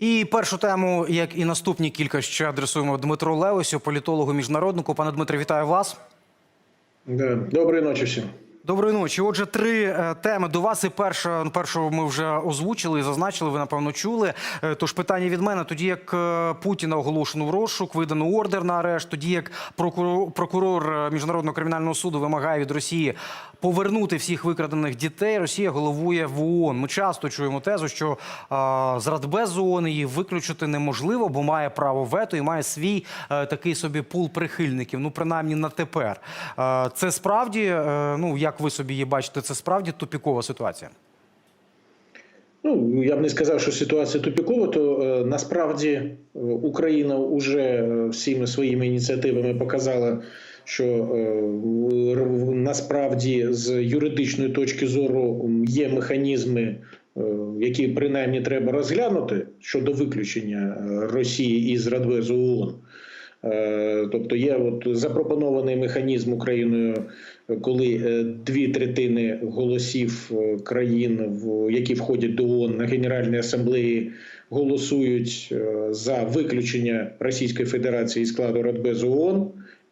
І першу тему, як і наступні кілька, ще адресуємо Дмитру Левосю, політологу міжнароднику. Пане Дмитре, вітаю вас. Доброї ночі всім. Доброї ночі. Отже, три е, теми до вас. І перша першу ми вже озвучили і зазначили. Ви напевно чули. Е, Тож питання від мене. Тоді як е, Путіна оголошено в розшук, видано ордер на арешт. Тоді як прокурор, прокурор міжнародного кримінального суду вимагає від Росії повернути всіх викрадених дітей. Росія головує в ООН. Ми часто чуємо тезу, що з Радбезу ООН її виключити неможливо, бо має право вето і має свій такий собі пул прихильників. Ну принаймні на тепер. Це справді, ну як ви собі її бачите, це справді тупікова ситуація. Ну я б не сказав, що ситуація тупікова, то е, насправді е, Україна вже е, всіми своїми ініціативами показала, що е, насправді з юридичної точки зору є механізми, е, які принаймні треба розглянути щодо виключення Росії із Радбезу ООН. Е, Тобто є от запропонований механізм Україною, е, коли е, дві третини голосів країн, які входять до ООН на Генеральній асамблеї, голосують за виключення Російської Федерації із складу Радбезу ООН.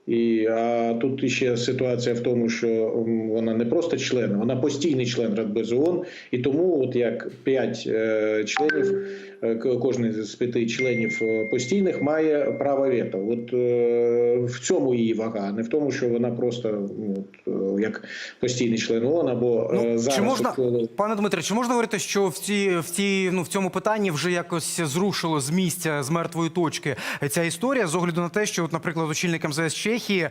І а тут ще ситуація в тому, що вона не просто член, вона постійний член Радбезу ООН. І тому, от як п'ять е, членів, е, кожен з п'яти членів е, постійних має право вето. От е, в цьому її вага, не в тому, що вона просто ну, от, е, як постійний член ООН або е, Ну, зараз чи можна, от, пане Дмитре, чи можна говорити, що в ці в ці ну в цьому питанні вже якось зрушило з місця з мертвої точки ця історія з огляду на те, що, от, наприклад, очільник МЗС Чехії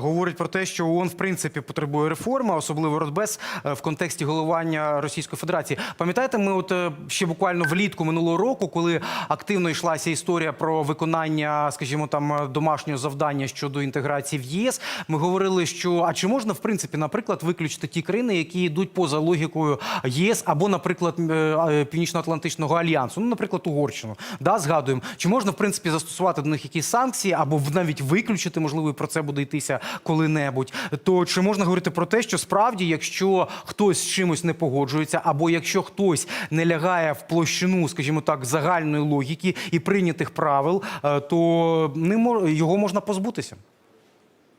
говорить про те, що ООН в принципі потребує реформи, особливо Радбез е, в контексті головування Російської Федерації. Пам'ятаєте, ми от е, ще буквально влітку минулого року, коли активно йшлася історія про виконання, скажімо, там е, домашнього завдання щодо інтеграції в ЄС, ми говорили, що а чи можна в принципі, наприклад, виключити ті країни, які йдуть поза логікою ЄС або, наприклад, Північно-Атлантичного альянсу, ну, наприклад, Угорщину, да, згадуємо, чи можна в принципі застосувати до них якісь санкції або навіть виключити, можливо, і про це буде йтися коли-небудь. То чи можна говорити про те, що справді, якщо хтось з чимось не погоджується, або якщо хтось не лягає в площину, скажімо так, загальної логіки і прийнятих правил, е, то мож- його можна позбутися?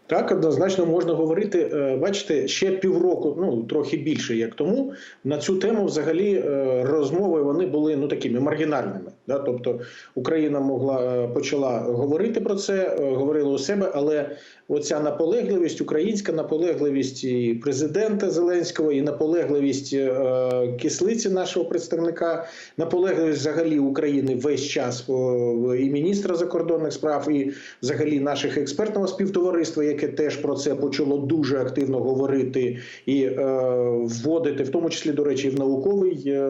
Так, однозначно можна говорити. Е, Бачите, ще півроку, ну трохи більше як тому, на цю тему взагалі е, розмови вони були ну такими маргінальними. Да? Тобто Україна могла е, почала говорити про це, е, говорила у себе, але оця наполегливість, українська наполегливість і президента Зеленського, і наполегливість е, кислиці нашого представника, наполегливість взагалі України весь час о, і міністра закордонних справ, і взагалі наших експертного співтовариства, яке теж про це почало дуже активно говорити і е, вводити, в тому числі, до речі, в науковий е,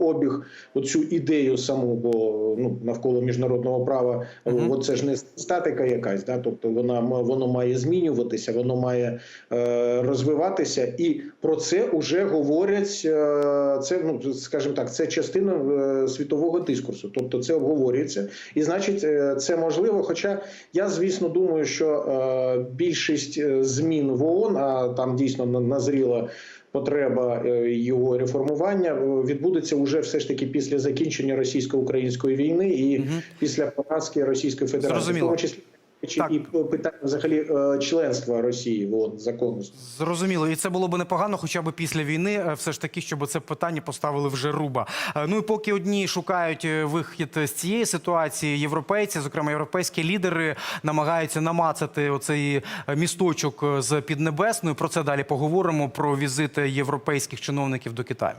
обіг оцю ідею саму, бо ну навколо міжнародного права, Мгм. от це ж не статика якась, да, тобто вона воно має змінюватися, воно має е, розвиватися, і про це вже говорять. Е, це ну скажімо так, це частина е, світового дискурсу, тобто це обговорюється, і значить, е, це можливо. Хоча я звісно думаю, що е, більшість е, змін в ООН, а там дійсно на- назріла. Потреба е, його реформування е, відбудеться уже все ж таки після закінчення російсько-української війни і угу. після поразки Російської Федерації, Зрозуміло. в тому числі чи Так. і питання взагалі е, членства Росії в ООН законності. Зрозуміло, і це було б непогано, хоча б після війни, е, все ж таки, щоб це питання поставили вже руба. Е, Ну і поки одні шукають вихід з цієї ситуації, європейці, зокрема європейські лідери, намагаються намацати оцей місточок з Піднебесною. Про це далі поговоримо про візити європейських чиновників до Китаю.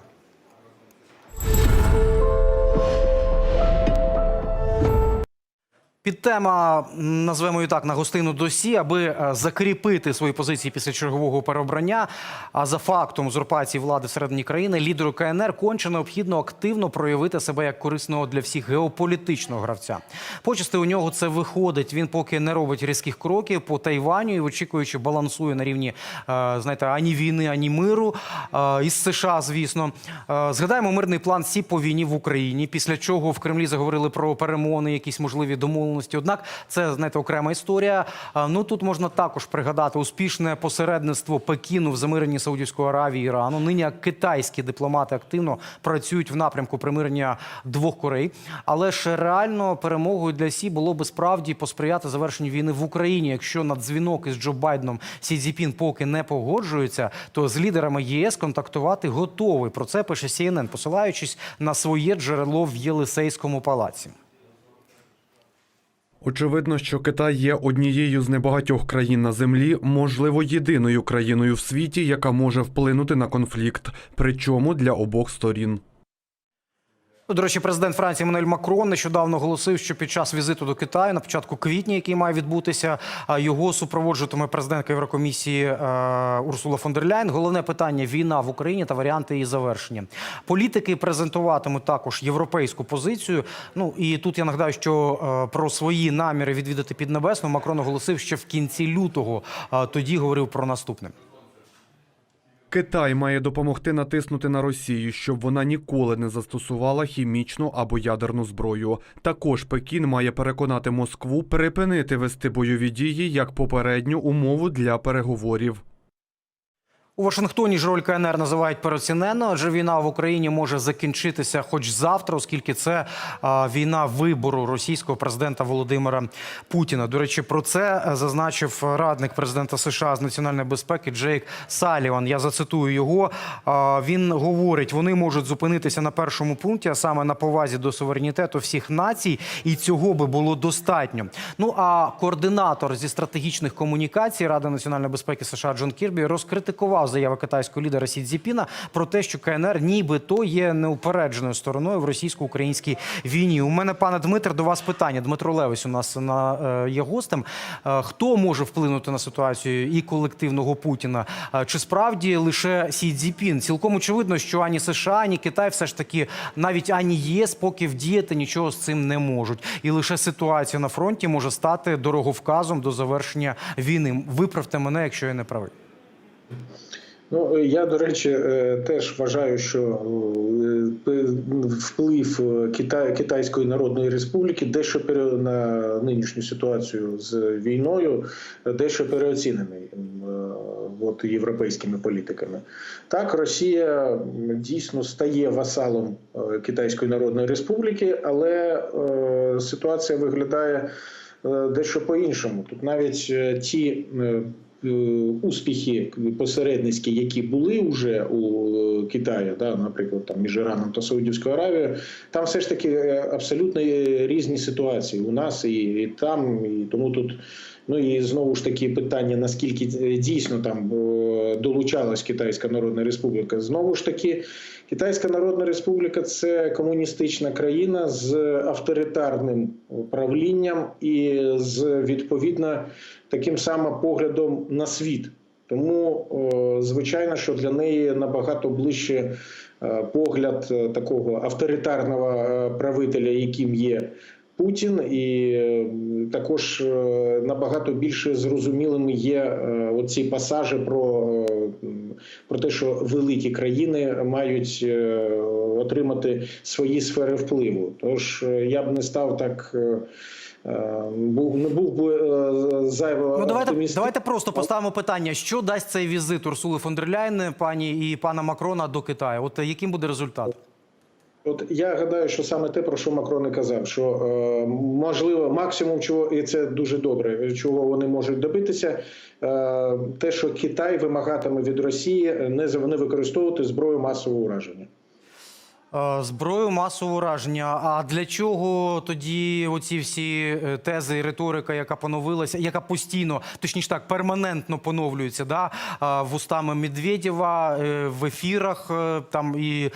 Підтема, назвемо її так, на гостину досі, аби е, закріпити свої позиції після чергового переобрання. А за фактом узурпації влади всередині країни лідеру КНР конче необхідно активно проявити себе як корисного для всіх геополітичного гравця. Почасти у нього це виходить. Він поки не робить різких кроків по Тайваню і очікуючи, балансує на рівні е, знаєте, ані війни, ані миру е, із США. Звісно, згадаємо мирний план Сі по війні в Україні. Після чого в Кремлі заговорили про перемовини, якісь можливі домовленості домовленості. Однак це знаєте окрема історія. Ну тут можна також пригадати успішне посередництво Пекіну в замиренні Саудівської Аравії і Ірану. Нині китайські дипломати активно працюють в напрямку примирення двох Корей. Але ж реально перемогою для Сі було би справді посприяти завершенню війни в Україні. Якщо на дзвінок із Джо Байденом Сі Цзіпін поки не погоджується, то з лідерами ЄС контактувати готовий. Про це пише CNN, посилаючись на своє джерело в Єлисейському палаці. Очевидно, що Китай є однією з небагатьох країн на землі, можливо, єдиною країною в світі, яка може вплинути на конфлікт, причому для обох сторін. Ну, До речі, президент Франції Еммануель Макрон нещодавно оголосив, що під час візиту до Китаю на початку квітня, який має відбутися, його супроводжуватиме президентка Єврокомісії е, Урсула фон дер Ляйн. Головне питання війна в Україні та варіанти її завершення. Політики презентуватимуть також європейську позицію. Ну і тут я нагадаю, що е, про свої наміри відвідати Піднебесну Макрон оголосив ще в кінці лютого. Тоді говорив про наступне. Китай має допомогти натиснути на Росію, щоб вона ніколи не застосувала хімічну або ядерну зброю. Також Пекін має переконати Москву припинити вести бойові дії як попередню умову для переговорів. У Вашингтоні ж роль КНР називають переоцінено, адже війна в Україні може закінчитися хоч завтра, оскільки це а, війна вибору російського президента Володимира Путіна. До речі, про це е, зазначив радник президента США з національної безпеки Джейк Саліван. Я зацитую його. А, він говорить: вони можуть зупинитися на першому пункті, а саме на повазі до суверенітету всіх націй, і цього би було достатньо. Ну а координатор зі стратегічних комунікацій Ради національної безпеки США Джон Кірбі розкритикував заяви китайського лідера Сі Цзіпіна про те, що КНР нібито є неупередженою стороною в російсько-українській війні. У мене, пане Дмитре, до вас питання. Дмитро Левись у нас на е, є гостем. Е, хто може вплинути на ситуацію і колективного Путіна? Е, Чи справді лише Сі Цзіпін? Цілком очевидно, що ані США, ані Китай, все ж таки, навіть ані ЄС поки вдіяти нічого з цим не можуть. І лише ситуація на фронті може стати дороговказом до завершення війни. Виправте мене, якщо я не правий. Ну я до речі е, теж вважаю, що е, вплив Китай, Китайської Народної Республіки дещо пере, на нинішню ситуацію з війною, дещо переоцінений е, от, європейськими політиками. Так, Росія дійсно стає васалом е, Китайської Народної Республіки, але е, ситуація виглядає е, дещо по-іншому. Тут навіть е, ті. Е, успіхи посередницькі, які були вже у е, Китаї, да, наприклад, там між Іраном та Саудівською Аравією, там все ж таки е, абсолютно різні ситуації у нас і, і там, і тому тут. Ну і знову ж таки питання: наскільки дійсно там долучалась Китайська Народна Республіка. Знову ж таки, Китайська Народна Республіка це комуністична країна з авторитарним правлінням і з відповідно таким самим поглядом на світ. Тому, звичайно, що для неї набагато ближче е, погляд е, такого авторитарного е, правителя, яким є Путін, і також набагато більше зрозумілими є оці пасажі про, про те, що великі країни мають е, отримати свої сфери впливу. Тож е, я б не став так. е, Був не був би зайво Ну давайте давайте просто поставимо питання: що дасть цей візит Урсули фон дер Ляйн, пані і пана Макрона до Китаю? От яким буде результат? От я гадаю, що саме те, про що Макрон і казав, що е, можливо максимум, чого і це дуже добре, чого вони можуть добитися, е, те, що Китай вимагатиме від Росії не не використовувати зброю масового ураження. Е, Зброю масового ураження. А для чого тоді оці всі е, тези і риторика, яка поновилася, яка постійно, точніше так, перманентно поновлюється, да? е, вустами Медведєва в ефірах там і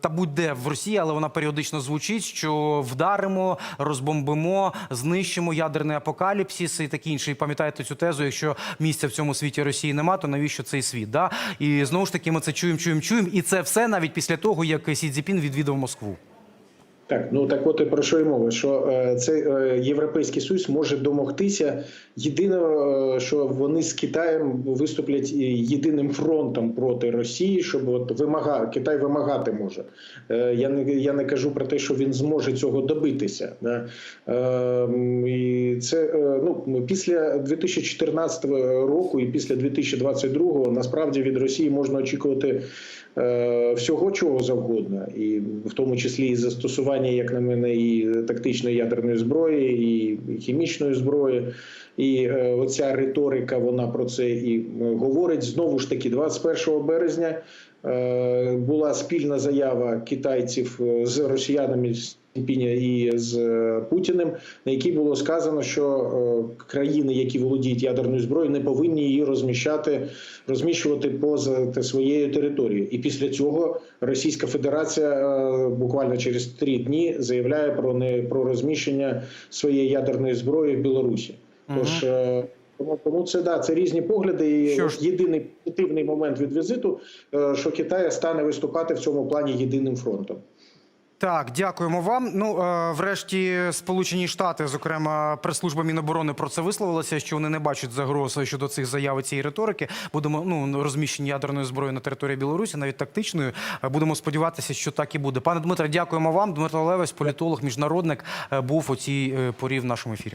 та будь-де в Росії, але вона періодично звучить, що вдаримо, розбомбимо, знищимо ядерний апокаліпсис і таке інше. І пам'ятаєте цю тезу, якщо місця в цьому світі Росії нема, то навіщо цей світ? Да? І знову ж таки ми це чуємо, чуємо, чуємо. І це все навіть після того, як Сі Цзіпін відвідав Москву. Так, ну так от і про що й мова, що е, це е, Європейський Союз може домогтися єдиного, е, що вони з Китаєм виступлять єдиним фронтом проти Росії, щоб от вимага Китай вимагати може. Е, я не я не кажу про те, що він зможе цього добитися. Да? Е, і це е, ну після 2014 року і після 2022 насправді від Росії можна очікувати всього чого завгодно, і в тому числі і застосування, як на мене, і тактичної ядерної зброї, і хімічної зброї. І е, оця риторика, вона про це і е, говорить. Знову ж таки, 21 березня е, була спільна заява китайців е, з росіянами і з е, Путіним, на якій було сказано, що е, країни, які володіють ядерною зброєю, не повинні її розміщати, розміщувати поза своєю територією. І після цього Російська Федерація е, буквально через три дні заявляє про не про розміщення своєї ядерної зброї в Білорусі. Тож тому, це да, це різні погляди. І Що ж- єдиний позитивний момент від візиту, що Китай стане виступати в цьому плані єдиним фронтом. Так, дякуємо вам. Ну, е, врешті, Сполучені Штати, зокрема, прес-служба Міноборони про це висловилася, що вони не бачать загроз щодо цих заяв і цієї риторики. Будемо ну розміщення ядерної зброї на території Білорусі, навіть тактичною. Е, Будемо сподіватися, що так і буде. Пане Дмитре, дякуємо вам. Дмитро Левесь, політолог, міжнародник, е, був у цій порі в нашому ефірі.